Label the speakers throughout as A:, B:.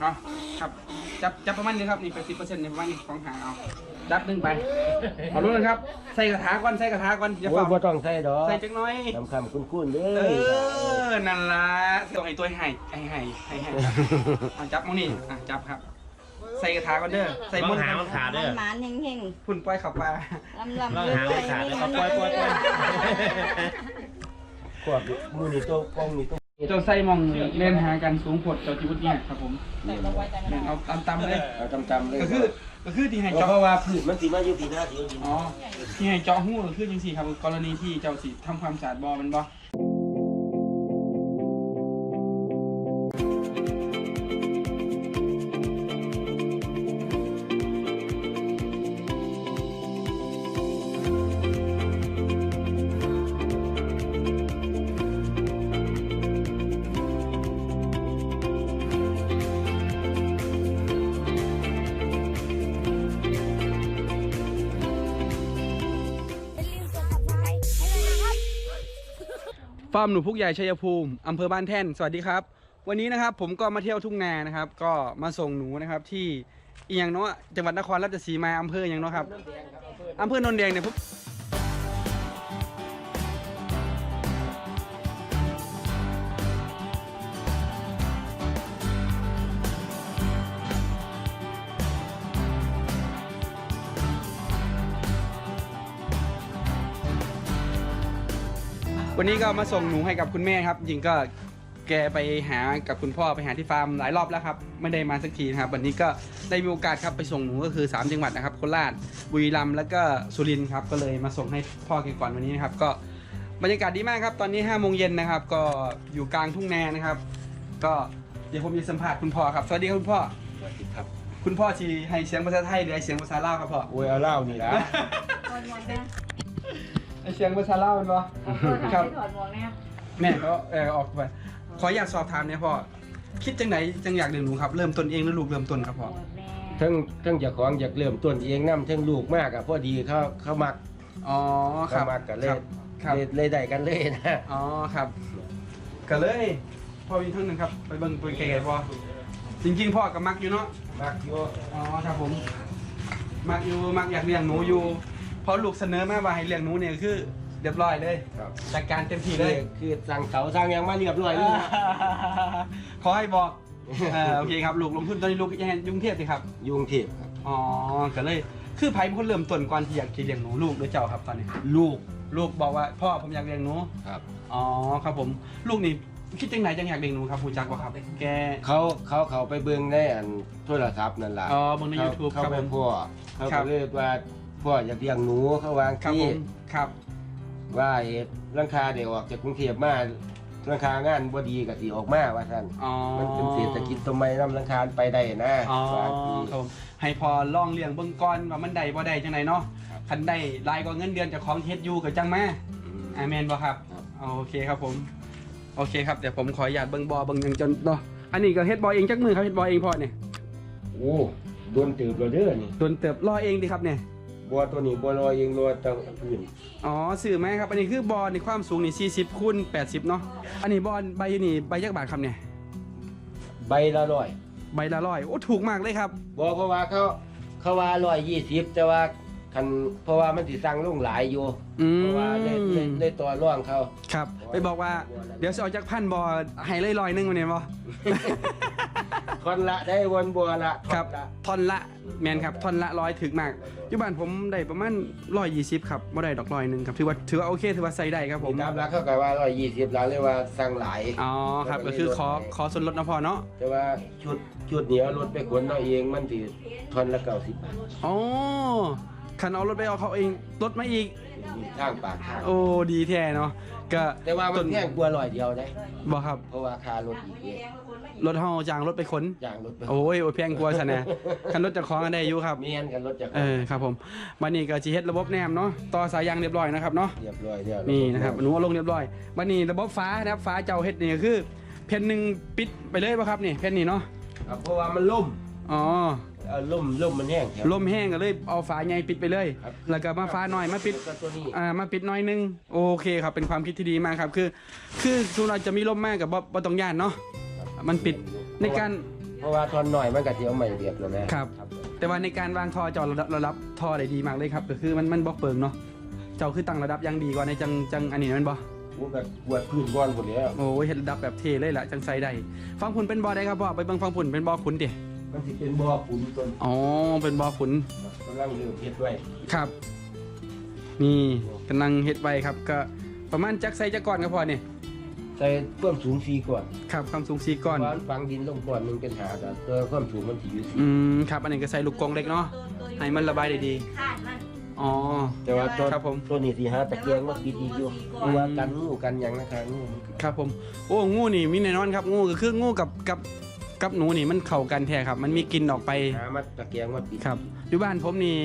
A: เอาครับจับจับประมาณนี้ครับนี่แปดสิบเปอร์เซ็นต์ในประมาณนี้ของหางเอาดับหนึ่งไปเอาลุ้นนะครับใส่กระถาก่อนใส่กระถาก่อนอย่า
B: โอ้
A: เฝ้าย
B: บ่ต้องใส่ดอก
A: ใส่จังน้อย
B: ทำคำคุ้นๆเด้
A: เอ
B: อ
A: อ นั่นละต้องให้ตัวให้ให้ให้ให้ให้เอาจับมองนี่อะจับครับ ใส่กระถาก่อนเด้อใส่
C: ต้
A: ม
C: อง
A: น
C: หามันขาดเด้อ
D: หมานๆเฮง
A: พุ่นปล่อยเขับปลา
D: ๆลำลำ
C: ต้องหามันขาดเด้อเอาปล่อยปล่อยปล่อย
B: พวกมือนี่ตัวกล้องนี่ตัว
A: เจ้าใส่มองเล่นหากันสูงผดเจ้าจิบุตเนี่ยครับผมเนี่ยเอาตามตามๆเลย
B: เอาจำๆเลย
A: ก็คือก็คือที่ให้
B: เพ
A: เจาะ
B: ราะว่าพืชมันสิมาอยู่ที่หน้าที่ดิน
A: อ๋อที่ให้เจาะหูก็คือจังสี่ครับ กรณีที่เจ้าสิทำความสะอาดบ่อแมันบ่ ฟาร์มหนูพุกใหญ่ชัยภูมิอำเภอบ้านแท่น สวัสดีครับ วันนี้นะครับผมก็มาเที่ยวทุ่งนานะครับ ก็มาส่งหนูนะครับที่เอียงเนาะจังหวัดนครราชสีมาอำเภออย่างเนาะครับอำเภอโนนแดงเนี่ยปุ๊บ วันนี้ก็มาส่งหนูให้กับคุณแม่ครับจริงก็แกไปหากับคุณพ่อไปหาที่ฟาร์มหลายรอบแล้วครับ ไม่ได้มาสักทีนะครับ วันนี้ก็ได้มีโอกาสครับไปส่งหนูก็คือ 3 จังหวัดนะครับโคราชบุรีรัมย์แล้วก็สุรินทร์ครับก็เลยมาส่งให้พ่อแกก่อนวันนี้นะครับก็บรรยากาศดีมากครับ ตอนนี้5โมงเย็นนะครับ ก็อยู่กลางทุ่งนานะครับ ก็เดี๋ยวผมจะสัมภาษณ์คุณพ่อครับสวัสดีครับคุณพ่อ
B: สวัสดีครับ
A: คุณพ่อชีให้เสียงภาษาไทยหรือให้เสียงภาษาลาวครับพ่อ
B: โอ้ยเอาเหล้านี่ล่ะ
A: เสียงภาษาลาวเป็นปะ
D: ขอโทษ
A: ครั
D: ทำ
A: บ
D: ให้ถอดหมวกนะครับ
A: แม่ก็เออออกไป ขออยากสอบถามเนี่ยพ่อ คิดจังไหนจังอยากเลี้ยงหนูครับ เริ่มต้นเองหรือลูกเริ่มต้นครับพ่อ
D: หมวกแม่
B: ทั้งทั้งเจ้าของอยากเริ่มต้นเองนํทั้งลูกมากอะพอดีเขาเขามัก
A: อ๋อค
B: เขา
A: รับ
B: มักกันเล
A: ค
B: ย
A: รับครับ
B: เลยเลยได้กันเลยนะ
A: อ๋อครับก็เลยพ่อมีทั้งหนึ่งครับ ไปเบิ่งไปไกลๆพ่อจริงๆพ่อกับมักอยู่เนาะ
B: มักอยู่
A: อ๋อครับผม มักอยู่มักอยากเลี้ยงหนูอยู่ เพราะลูกเสนอมาว่าให้เลี้ยงหนูเนี่ยคือเรียบร้อยเลย
B: ครับ
A: จัดการเต็มที่
B: คื
A: เล
B: อยคือสั่งเสาสั่งหยังมาเรียบร้อยแล้วนะ
A: ขอให้บอกเอ่อโอเคครับลูกลงทุนตอนนี้ลูกยังยุ่งเทียบสิครับ
B: ยุงเทพครับ
A: อ๋อก็เลยคือไผ่เป็นคนเริ่มต้นก่อนที่อยากจะเลี้ยงหนูลูกหรือเจ้าครับตอนนี้
B: ลูก
A: ลูกบอกว่าพ่อผมอยากเลี้ยงหนู
B: ครับ
A: อ๋อครับผม ลูกนี่คิดจังไหนจังอยากเลี้ยงหนูครับผู้จักว่าครับ แก
B: เขาเขาเขาไปเบิ่งในอันโทรศัพท์นั่นล่ะ
A: อ๋อเบิ่งใน
B: เขา
A: YouTube
B: เขา
A: ครับ
B: ไป
A: ผม
B: พ่อเขา
A: ครั
B: ก็
A: บ
B: เลยว่า พ่ออยากเลี้ยงหนูเขาวาง
A: ครับผ
B: ที่
A: มครับ
B: ว่าเอ็ดราคาเดี๋ยวออกจากกรุงเทพมาราคางานบ่ดีก็สิออกมาว่าซั่น
A: อ๋อ
B: มันเป็นเศรษฐกิจตัวใหม่นำราคาไปได้นะ
A: อ๋อ
B: ว่าสิ
A: ครับผมให้พอลองเลี้ยงเบิ่งก่อนว่ามันได้บ่ได้จังไหนเนาะ
B: ครับ
A: คันได้รายก็เงินเดือนเจากของเฮ็ดอยู่ก็จังมา
B: อืม
A: อาเมนบ่ครับ
B: ครับ
A: โอเคครับผม โอเคครับ เดี๋ยวผมขออนุญาตเบิ่งบ่อเบิ่งหยังจนเนาะ อันนี้ก็เฮ็ดบ่อเองจักมือครับเฮ็ดบ่อเองพ่อเนี่ย
B: โอ้โดนตืบแล้วเด้อนี่
A: โดนเติบรอเองดิครับเนี่ย
B: บัวตัวนี้บัวลอยเองรัวตั้งพื้น
A: อ๋อสื่อไหมครับ อันนี้คือบอลในความสูงนี่40คูณ80 เนาะอันนี้บอลใบนี่ใบยักบาทครับเนี่ย
B: ใบละร้อย
A: ใบละร้อยโอ้ถูกมากเลยครับ
B: บ่เพราะว่าเขาเขาว่าร้อยยี่สิบแต่ว่าคันเพราะว่ามันสิสั่งลงหลายอยู่
A: อื
B: เพราะว่าได้
A: ม
B: ได้ได้ตัวร่องเขา
A: ครับ ไปบอกว่า เดี๋ยวจะเอาจากพันบอลให้เลยร้อยหนึงวันนี้บอ
B: คนละได้วนบัวละ
A: ครับ
B: นละ
A: ท่อนละแมนครับท่อนละร้อยถึกมากอยุบันผมได้ประมาณร้อยยี่สิบครับบ่ได้ดอกร้อยหนึ่งครับถือว่าถือว่าโอเคถือว่าใส่ได้ครับผม
B: ตามรักเขาก็ว่าร้อยยี่สิบแล้วเรียกว่าสั่งหลาย
A: อ๋อครับก็คือขอขอส่วนลดนะพอเนาะ
B: แต่ว่าชุดชุดเหนียวรถไปขนเราเองมันสิทอนละเก้าสิบบาท
A: อ๋อ คันเอารถไปเอาเขาเองรถมาอีก
B: มีข้างปากข้าง
A: โอ้ดีแท้เนาะก็
B: แต่ว่ามันแพงกว่าร้อยเดียวได้
A: บ่ครับ
B: เพราะว่าค่ารถอีกเอง
A: รถเฮาจ้างรถไปขน
B: อย่างรถไป
A: โอ้ยโอ้ยแพงกว่าซะแน่คันรถจะคล้องกันได้อยู่ครับ
B: เมียนกันรถจาก
A: เออครับผมวันนี้ก็สิเฮ็ดระบบแนมเนาะต่อสายยางเรียบร้อยนะครับเนาะ
B: เรียบร้อยเดียว
A: นี่นะครับหนูเอาลงเรียบร้อยวันนี้ระบบฟ้านะครับฟ้าเจ้าเฮ็ดนี่ก็คือเพนหนึ่งปิดไปเลยป่ะครับนี่เพนนี่เนาะ
B: ครับเพราะว่ามันล่ม
A: อ๋อ
B: เออล่มล่มมันแห้งครับ
A: ลมแห้งก็เลยเอาฝาใหญ่ปิดไปเลย
B: ครับ
A: แล้วก็มาฟ้าน้อยมาปิด
B: แล้วก็ตัวนี้
A: อ่ามาปิดน้อยนึงโอเคครับเป็นความคิดที่ดีมากครับ คือ คือสุนัขจะมีลมมากกับบ่บ่ต้องย่านเนาะมันปิดในการ
B: เพราะว่าทอนหน่อยมันก็สิเอาใหม่เรียบแล้วนะครับ
A: แต่ว่าในการวางท่อเจอระดับระดับท่อได้ดีมากเลยครับก็คือมันมันบ่เปิงเนาะเจ้าคือตั้งระดับอยังดีกว่าในจังจังอันนี้แมันบ่
B: กูก็กวดพื้นก่อนพุ่นแล้ว
A: โอ้ยเฮ็ดระดับแบบเทเลยล่ะจังใส่ได้ฟังผุนเป็นบ่อได้ครับพ่อไปเบิ่งฟังผุนเป็นบ่อขุนดิ
B: มันสิเป็นบ่อขุนต้น
A: อ๋อ เป็นบ่อขุน
B: กำลังเริ่มเฮ็ดไว้
A: ครับ นี่กำลังเฮ็ดไว้ครับ ก็ประมาณจักใส่จักก่อนครับพ่อนี่
B: ใส่ความสูงสีก่อน
A: ครับความสูง4ก้อน
B: วางฝังดินลงก่อนหนึงเป็นหาแต่ตัวความสูงมันสิอยู่สิ
A: อืมครับอันนี้ก็ใส่ลูกกรงเล็กเนาะให้มันระบายได้ดี
D: คาดมัน
A: อ๋อ
B: แต่ว่าตัว
A: ครับผม
B: ตัวนี้สิหาตะเกียงมาปิดอีกอยู่เพราะว่ากันงูกันหยังนะครับงูมัน
A: ครับผม โอ้งูนี่มีแน่นอนครับงูก็คืองูกับกับ กับหนูนี่มันเข้ากันแท้ครับ มันมีกลิ่นออกไป
B: หามาตะเกียงมาปิด
A: ครับอยู่บ้านผมนี่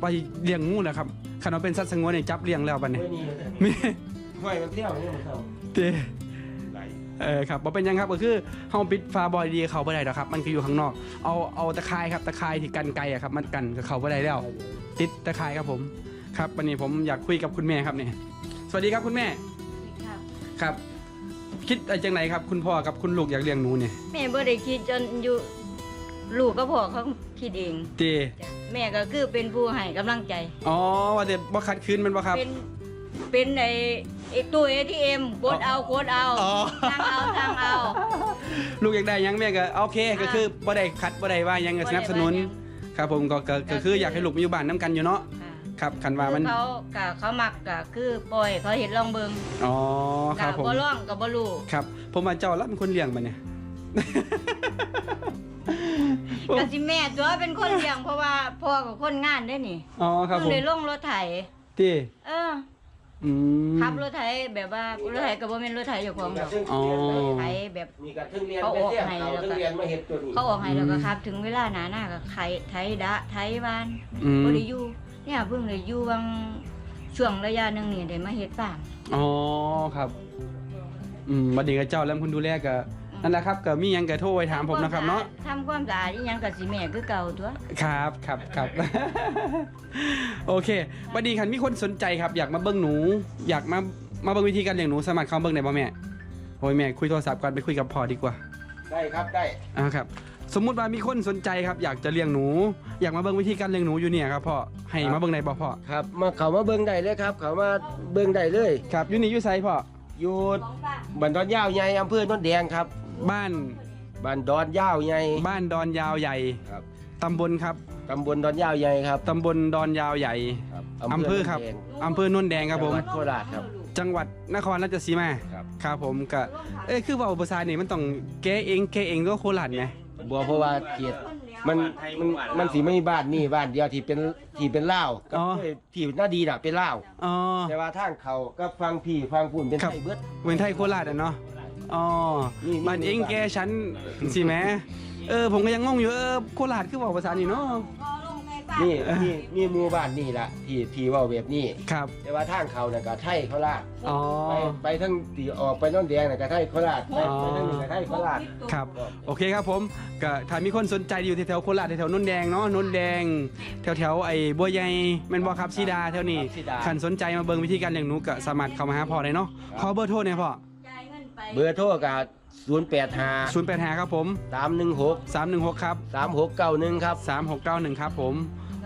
A: ไปเลี้ยงงูนะครับคันว่าเป็นสัตว์สงวนนี่จับเลี้ยงแล้วบัดนี้
B: เฮ้ยนี่
A: มี
B: ห้อยมันเที่ยวนี่มันเข้า
A: เตเออครับบ่เป็นหยังครับก็คือเฮาปิดฝาบอยดีเข้าบ่ได้ดอกครับ มันก็อยู่ข้างนอก เอาเอาตะข่ายครับตะข่ายที่กันไกลอะครับ มันกันก็เข้าบ่ได้แล้ว ติดตะข่ายครับผม ครับวันนี้ผมอยากคุยกับคุณแม่ครับเนี่ยสวัสดีครับคุณแม่
D: ครับ
A: ครับ คิดอะไรจังไหนครับ คุณพ่อกับคุณลูกอยากเลี้ยงหนูเนี่ย
D: แม่บ่ได้คิดจนอยู่ลูกก็พ่อเขาคิดเอง
A: เต
D: จ้ะแม่ก็คือเป็นผู้ให้กำลังใจ
A: อ๋อว่าแต่บ่คัดคืนมันบ่ครับ
D: เป็นเป็นไอ้ไอ้ตู้ ATM กดเอากดเอา
A: อ๋อ
D: สั่งเอาสั่งเอา
A: ลูกอยากได้หยังแม่ก็โอเคก็คือบ่ได้คัดบ่ได้ว่าหยังก็สนับสนุนครับผมก็ก็ก็คืออยากให้ลูกมาอยู่บ้านน้ำกันอยู่เนาะ
D: ค่ะ
A: ครับคันว่ามัน
D: เขากะเขามักกะคือปล่อยเขาเห็นลองเบิง
A: อ๋อค
D: กะ
A: รับผม
D: บ่ร้องกะบ่รู้
A: ครับ ผมว่าเจ้ารับเป็นคนเลี้ยงบัดเนี่ย
D: กะสิแม่ตัวเป็นคนเลี้ยงเพราะว่าพ่อกับคนงานได้นี่
A: อ๋อครับผ
D: เพิ่ง
A: ม
D: ได้ลงรถไถ
A: ตี
D: เออ
A: อืม
D: ขับรถไถแบบว่ารถไถก็บ่แม่นรถไถเจ้าของดอก
A: อ๋อ
D: ไถแบบ
B: มีการทึ่งเรียน
D: เขา
B: ไป
D: ออก
B: เที่ยว
D: ให้
B: เขา
D: แล้วก็
B: ทึ่งเรียนมาเฮ็ดตัวนี้
D: เขาออกให้แล้วก็ขับ ถึงเวลาหนาหน้าก็ไถไถดะไถบ้าน
A: อืม
D: บ่ได้อยู่ เนี่ยเพิ่งได้อยู่บางช่วงระยะหนึงนี่ได้มาเฮ็ดฟาร์ม
A: อ๋อครับอืมบัดนี้ก็เจ้าแล้วคุณดูแลก็นั่นแหละครับก็มีหยังก็โทรไปถามผมนะครับเนาะ
D: ทำความสะอาดอีหยังก็สิแม่คือเก่าตัว
A: ครับครับครับ โอเคบัดนี้คันมีคนสนใจครับ อยากมาเบิ้งหนู อยากมามาเบิ้งวิธีการเลี้ยงหนูสามารถเข้ามาเบิ้งได้ป่ะแม่โอ้ยแม่คุยโทรศัพท์ก่อนไปคุยกับพ่อดีกว่า
B: ได้ครับได้
A: อ่าครับ สมมุติว่ามีคนสนใจครับ อยากจะเลี้ยงหนู อยากมาเบิ้งวิธีการเลี้ยงหนูอยู่เนี่ยครับพ่อให้มาเบิ้งได้บ่พ่อ
B: ครับมาเขามาเบิ่งได้เลยครับ เขามาเบิ่งได้เลย
A: ครับอยู่นี่อยู่ไสพ่อ
B: อยู่บ้านดอนยาวใหญ่อำเภอโนนแดงครับ
A: บ้าน
B: บ้านดอนยาวใหญ่
A: บ้านดอนยาวใหญ่
B: ครับ
A: ตำบลครับ
B: ตำบลดอนยาวใหญ่ครับ
A: ตำบลดอนยาวใหญ่
B: ครับ
A: อำเภอครับ
B: โนนแดง
A: อำเภอโนนแดงครับผม
B: จังหวัดโคราชครับ
A: จังหวัดนครราชสีมา
B: ครับ
A: ครับผมก็เอ้ยคือเว่าภาษานี่มันต้องแก้เองแก้เองก็โคราชไง
B: บัวเพราะว่าเขตมันมันมันสีไม่มีบ้านนี่บ้านเดียวที่เป็นที่เป็นเล่าวกับเอ้ยที่หน้าดีน่ะเป็นเล่าว
A: อ๋อ
B: แต่ว่าทางเขาก็ฟังพี่ฟังปุ่นเป็น
A: ครับ
B: ไทยเบิด
A: เมืองไทยโคราชอะเนาะ อ๋อ
B: นี่
A: บ้านเองแกฉันสิแหมเออ ผมก็ยังงงอยู่เออโคราชคือเว่าภาษานี่เนาะ
B: นี่นี่นี่หมู่บ้านนี่ล่ะที่ที่เว่าแบบนี้
A: ครับ
B: แต่ว่าทางเขาน่ะก็ไทยโคราช
A: อ๋อ
B: ไปไปทั้งตีออกไปโน้นแดงน่ะก็ไทยโคราชไป
A: อ๋อ
B: ไปทั้งนี้ก็ไทยโคราช
A: ครับ โอเคครับผมก็ถ้ามีคนสนใจอยู่แถวๆโคราชแถวๆนนแดงเนาะนนแดง แถวๆไอ้บัวใหญ่แม่นบ่ครับซีดาแถวนี้
B: ครับสีดา
A: คันสนใจมาเบิ่งวิธีการเลี้ยงหนูก็สามารถเข้ามาหาพ่อได้เนาะขอเบอร์โทรหน่อยพ่อ
B: เบอร์โทรก็085
A: 085ครับผม
B: 316
A: 316 ครับ
B: 3691ครับ
A: 3691 ครับผม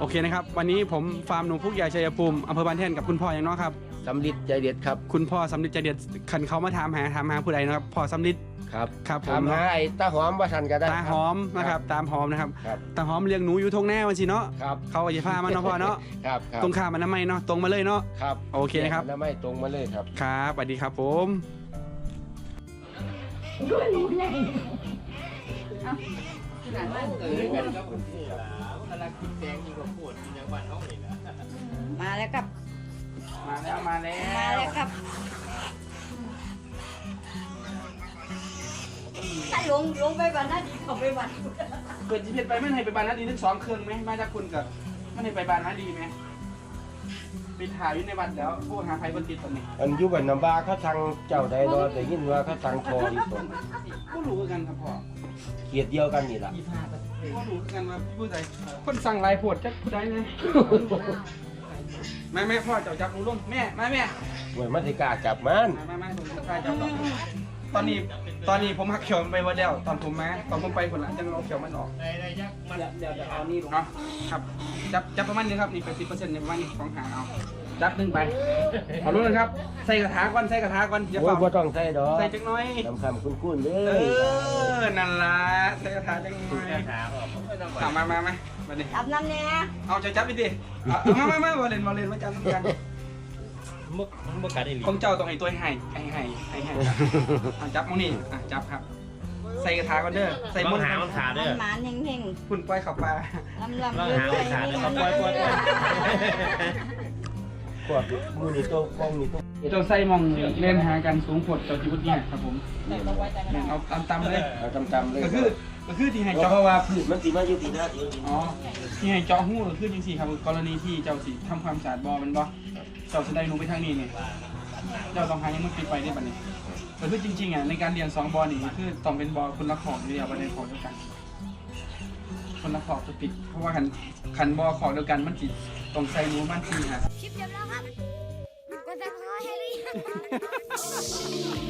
A: โอเคนะครับ วันนี้ผมฟาร์มหนูพุกใหญ่ชัยภูมิอำเภอบ้านแท่นกับคุณพ่ออย่างเน้อยครับ
B: สำลิดใจเด็ดครับ
A: คุณพ่อสำลิดใจเด็ดคันเขามาถามหาถามหาผู้ใดนะครับพ่อสำลิด
B: ครับ
A: ครับผม
B: ถามหาไอ้ตาหอมว่าทันก็ได้
A: ตาหอมนะครับตามหอมนะครับ
B: ครับ
A: ตาหอมเลี้ยงหนูอยู่ทงแน่วันสิเนาะ
B: ครับ
A: เขาก็จะพามันเนาะพ่อเนาะ
B: ครับ ครับ
A: ตรงข้ามมันน้ำไม่เนาะตรงมาเลยเนาะ
B: ครับ
A: โอเคนะครับ
B: แล้วไม่ตรงมาเลยครับ
A: ครับสวัสดีครับผม
D: มาแล้วครับ
A: มาแล้วมาแล้
D: มาแล้วครับถ้าลงลงไปบ้านนั้นดีเขาไปบ้าน
A: เกิดจีเพชรไปไม่ให้ไปบานนาดีทั้งสองเครื่องไหมมาจากคุณกับไม่ให้ไปบานนาดีไหมไปถ่ายอยู่ในวัดแล้วผู้หาไฟบนติดตอนนี้
B: อันอยุบันน้ำบาเขาทางเจ้าใดรอแต่ยินว่าเขาทางทอดีตรง
A: ก็รู้กันครับพ่อ
B: เกียรติเดียวกันนี่ล่ะ
A: ก็รู้กัน ว่าผู้ใดคนสั่งลายโพดจักผู้ใดไงแม่แม่พ่อเจ้าจับหนูลงแม่มาแม่
B: เหมือนมันสิกล้าจับมัน
A: มามามาผมจะพาจับก่อน ตอนนี้ตอนนี้ผมหักเขียวมันไปว่าเดียวตอนผมมาตอนผมไปคนละจังเอาเขียวมันออก
C: ได้ได้ยักษ์มัน
A: เดี๋ยวเดี๋ยวเอานี่ลงเนาะครับจับจับประมาณนี้ครับนี่แปดสิบเปอร์เซ็นต์ในประมาณนี้ของหางเอาจับหนึ่งไปเอาลุ้นะครับใส่กระถาก่อนใส่กระถาก่อนอย่า
B: โอ้
A: เป่า
B: บ่ต้องใส่ดอก
A: ใส่จังน้อย
B: คำคำคุ้นๆเล
A: เอยอ นั่นล่ะใส่กระถาจังน้อย
C: ขาออกไม่ต้อง
A: เอามามามามาดิ
D: จับน้ำแน่
A: เอาใจจับไปดิเอาเอามามามาบอลเลนบอลเลนมาจับกัน
C: มุกมุกกัดอีหลี
A: ของเจ้าต้องให้ตัวให้ให้ให้ให้ให้เอาจับมองนี่อะจับครับ ใส่กระถาก่อนเด้อใส่
C: ต้
A: ม
C: อนง
A: ต์
C: หามันขา
D: มั
C: เด้อน
D: หมานเฮง
A: คุณปล่อยเขับปลา
D: ๆลำลำ
C: ต้อง
D: ด้วย
C: หามันขาเด้อเขาปล่อยปล่อยปล่อย
B: พวกมูนี่ตัวกล้องนี่ตัว
A: เจ้าใส่มองเล่นหากันสูงผดเจ้าจิบุตเนี่ยครับผมเอาตามตามๆเลย
B: เอาจำๆเลย
A: ก็คือก็คือที่ให้
B: เพ
A: เจาะ
B: ราะว่าพืชมันสิมาอยู่ที่หน้าที่ดิน
A: อ๋อที่ให้เจาะหูก็คือจริงๆครับกรณีที่เจ้าสิทำความสะอาดบ่อมันบ่เจ้าจะได้รู้ไปทางนี้นี่เจ้าต้องหายังมันปิดไปได้บัดนี้แต่คือจริงๆอะในการเรียนสองบ่อนี่คือต้องเป็นบ่อคนละของเดียวบัดนี้ของเดียวกัน คนละขอบจะปิด เพราะว่าขันขันบ่อของเดียวกันมันจิต้องใส่รู้มันทีฮะ
E: คลิปจบแล้วครับกดซับสไครต์ให้หรือยัง